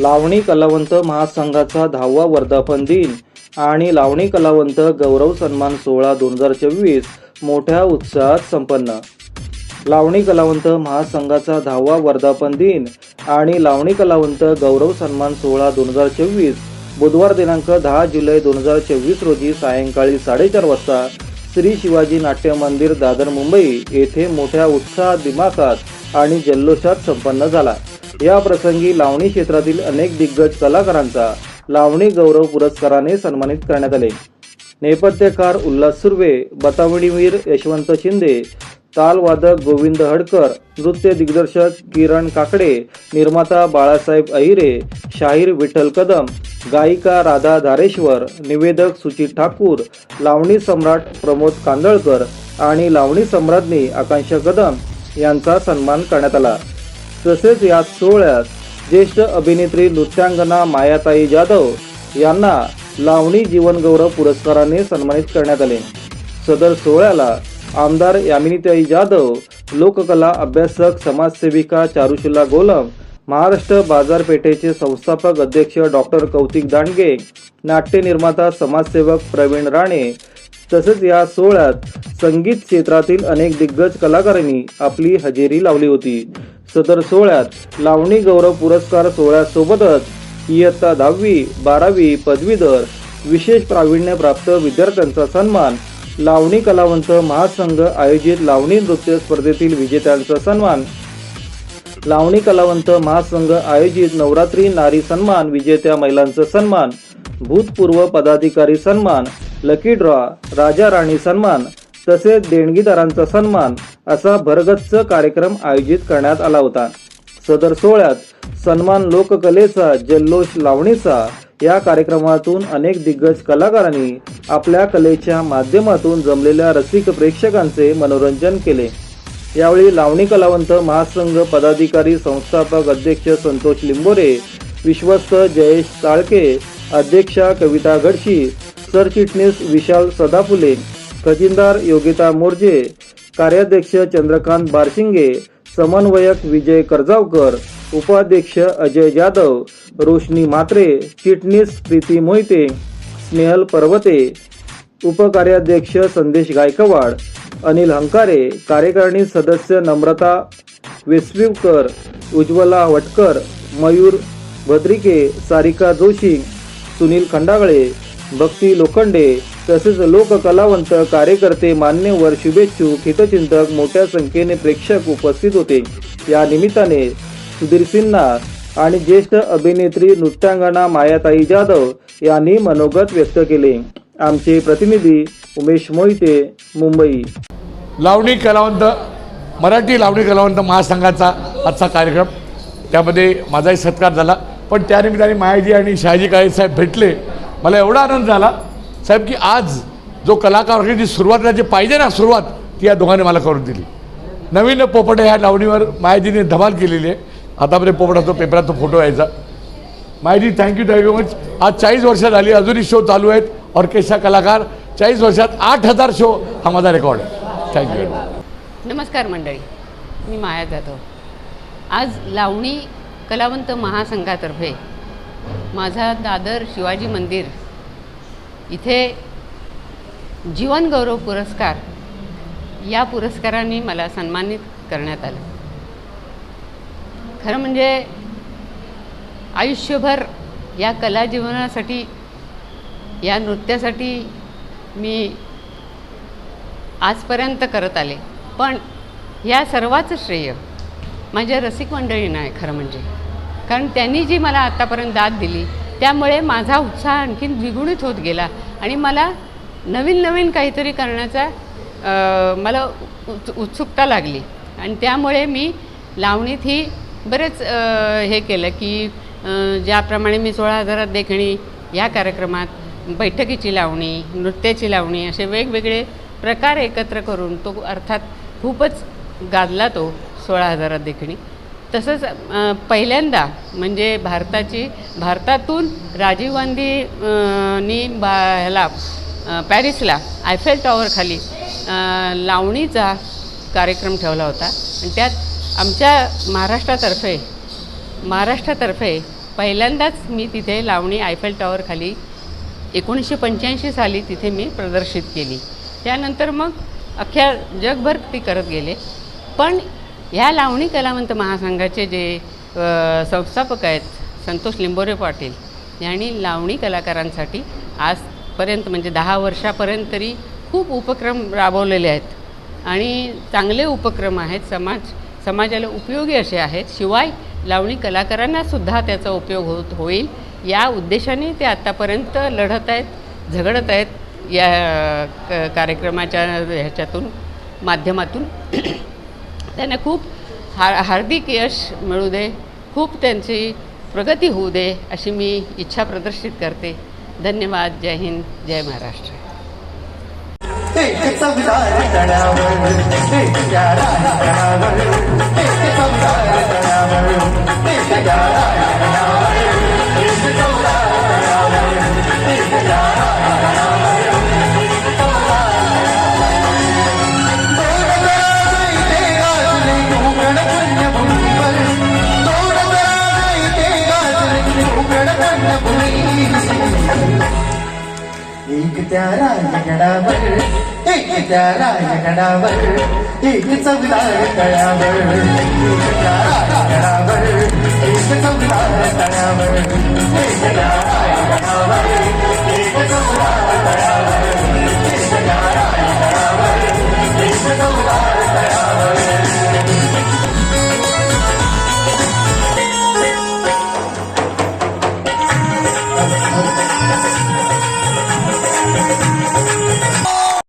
लावणी कलावंत महासंघाचा दहावा वर्धापन दिन आणि लावणी कलावंत गौरव सन्मान सोहळा दोन हजार चोवीस मोठ्या उत्साहात संपन्न. लावणी कलावंत महासंघाचा दहावा वर्धापन दिन आणि लावणी कलावंत गौरव सन्मान सोहळा दोन हजार चोवीस बुधवार दिनांक दहा जुलै दोन हजार चोवीस रोजी सायंकाळी साडेचार वाजता श्री शिवाजी नाट्य मंदिर दादर मुंबई येथे मोठ्या उत्साहात दिमाखात आणि जल्लोषात संपन्न झाला. या प्रसंगी लावणी क्षेत्रातील अनेक दिग्गज कलाकारांचा लावणी गौरव पुरस्काराने सन्मानित करण्यात आले. नेपथ्यकार उल्हास सुर्वे बतावडीवीर यशवंत शिंदे तालवादक गोविंद हडकर नृत्य दिग्दर्शक किरण काकडे निर्माता बाळासाहेब अहिरे शाहीर विठ्ठल कदम गायिका राधा धारेश्वर निवेदक सुचित ठाकूर लावणी सम्राट प्रमोद कांदळकर आणि लावणी सम्राज्ञी आकांक्षा कदम यांचा सन्मान करण्यात आला. तसेच या सोहळ्यात ज्येष्ठ अभिनेत्री नृत्यांगना मायाताई जाधव यांना लावणी जीवनगौरव पुरस्काराने सन्मानित करण्यात आले. सदर सोहळ्याला आमदार यामिनीताई जाधव लोककला अभ्यासक समाजसेविका चारुशिला गोलम महाराष्ट्र बाजारपेठेचे संस्थापक अध्यक्ष डॉक्टर कौतिक दांडगे नाट्य निर्माता समाजसेवक प्रवीण राणे तसेच या सोहळ्यात संगीत क्षेत्रातील अनेक दिग्गज कलाकारांनी आपली हजेरी लावली होती. सदर सोहळ्यात लावणी गौरव पुरस्कार सोहळ्यासोबतच इयत्ता दहावी बारावी पदवीधर विशेष प्राविण्यप्राप्त विद्यार्थ्यांचा सन्मान लावणी कलावंत महासंघ आयोजित लावणी नृत्य स्पर्धेतील विजेत्यांचा सन्मान लावणी कलावंत महासंघ आयोजित नवरात्री नारी सन्मान विजेत्या महिलांचा सन्मान भूतपूर्व पदाधिकारी सन्मान लकी ड्रॉ राजा राणी सन्मान तसेच देणगीदारांचा सन्मान असा भरगच्च कार्यक्रम आयोजित करण्यात आला होता. सदर सोहळ्यात सन्मान लोककलेचा जल्लोष लावणीचा या कार्यक्रमातून अनेक दिग्गज कलाकारांनी आपल्या कलेच्या माध्यमातून जमलेल्या रसिक प्रेक्षकांचे मनोरंजन केले. यावेळी लावणी कलावंत महासंघ पदाधिकारी संस्थापक अध्यक्ष संतोष लिंबोरे विश्वस्त जयेश चाळके अध्यक्षा कविता गडशी सरचिटणीस विशाल सदाफुले खजिनदार योगिता मोर्जे कार्याध्यक्ष चंद्रकांत बारशिंगे समन्वयक विजय कर्जावकर उपाध्यक्ष अजय जाधव रोशनी म्हात्रे चिटणीस प्रीती मोहिते स्नेहल पर्वते उपकार्याध्यक्ष संदेश गायकवाड अनिल हंकारे कार्यकारिणी सदस्य नम्रता वेसविवकर उज्ज्वला वटकर मयूर भद्रिके सारिका जोशी सुनील खंडागळे भक्ती लोखंडे तसेच लोककलावंत कार्यकर्ते मान्यवर शुभेच्छुक हितचिंतक मोठ्या संख्येने प्रेक्षक उपस्थित होते. या निमित्ताने सुधीर सिन्हा आणि ज्येष्ठ अभिनेत्री नृत्यांगना मायाताई जाधव यांनी मनोगत व्यक्त केले. आमचे प्रतिनिधी उमेश मोहिते मुंबई. लावणी कलावंत मराठी लावणी कलावंत महासंघाचा आजचा कार्यक्रम. त्यामध्ये माझाही सत्कार झाला. पण त्यानिमित्ताने मायाजी आणि शहाजी काळे साहेब भेटले. मला एवढा आनंद झाला. साहेब की आज जो कलाकार जी सुरुवातीला जे पाहिजे ना सुरुवात ती या दोघांनी मला करून दिली. नवीन पोपट ह्या लावणीवर मायाजीने धमाल केलेली आहे. आतापर्यंत पोपटाचा पेपरात फोटो यायचा. मायाजी थँक्यू थँक्यू मच आज चाळीस वर्ष झाली अजूनही शो चालू आहेत. ऑर्केस्ट्रा कलाकार चाळीस वर्षात आठ हजार शो हा माझा रेकॉर्ड आहे. थँक्यू नमस्कार मंडळी मी माया जाधव. आज लावणी कलावंत महासंघातर्फे माझा दादर शिवाजी मंदिर इथे जीवनगौरव पुरस्कार या पुरस्काराने मला सन्मानित करण्यात आलं. खरं म्हणजे आयुष्यभर या कला जीवनासाठी या नृत्यासाठी मी आजपर्यंत करत आले. पण या सर्वाचं श्रेय माझ्या रसिक मंडळींना आहे खरं म्हणजे. कारण त्यांनी जी मला आत्तापर्यंत दाद दिली त्यामुळे माझा उत्साह आणखीन द्विगुणित होत गेला. आणि मला नवीन नवीन काहीतरी करण्याचा मला उत् उत्सुकता लागली. आणि त्यामुळे मी लावणीत ही बरेच हे केलं की ज्याप्रमाणे मी सोळा हजारात देखणी या कार्यक्रमात बैठकीची लावणी नृत्याची लावणी असे वेगवेगळे प्रकार एकत्र करून तो अर्थात खूपच गाजला तो सोळा हजारात देखणी. तसंच पहिल्यांदा म्हणजे भारताची भारतातून राजीव गांधी नी बा ह्याला पॅरिसला आयफेल टॉवरखाली लावणीचा कार्यक्रम ठेवला होता. आणि त्यात आमच्या महाराष्ट्रातर्फे महाराष्ट्रातर्फे पहिल्यांदाच मी तिथे लावणी आयफेल टॉवरखाली एकोणीसशे पंच्याऐंशी साली तिथे मी प्रदर्शित केली. त्यानंतर मग अख्ख्या जगभर ती करत गेले. पण ह्या लावणी कलावंत महासंघाचे जे संस्थापक आहेत संतोष लिंबोरे पाटील यांनी लावणी कलाकारांसाठी आजपर्यंत म्हणजे दहा वर्षापर्यंत तरी खूप उपक्रम राबवलेले आहेत. आणि चांगले उपक्रम आहेत समाज समाजाला उपयोगी असे आहेत. शिवाय लावणी कलाकारांनासुद्धा त्याचा उपयोग होत होईल. या उद्देशाने ते आत्तापर्यंत लढत आहेत झगडत आहेत या क कार्यक्रमाच्या ह्याच्यातून माध्यमातून. त्यांना खूप हा हार्दिक यश मिळू दे खूप त्यांची प्रगती होऊ दे अशी मी इच्छा प्रदर्शित करते. धन्यवाद जय हिंद जय महाराष्ट्र. एक त्या राजगडावर एक त्या राजगडावर एक चौदार तळावर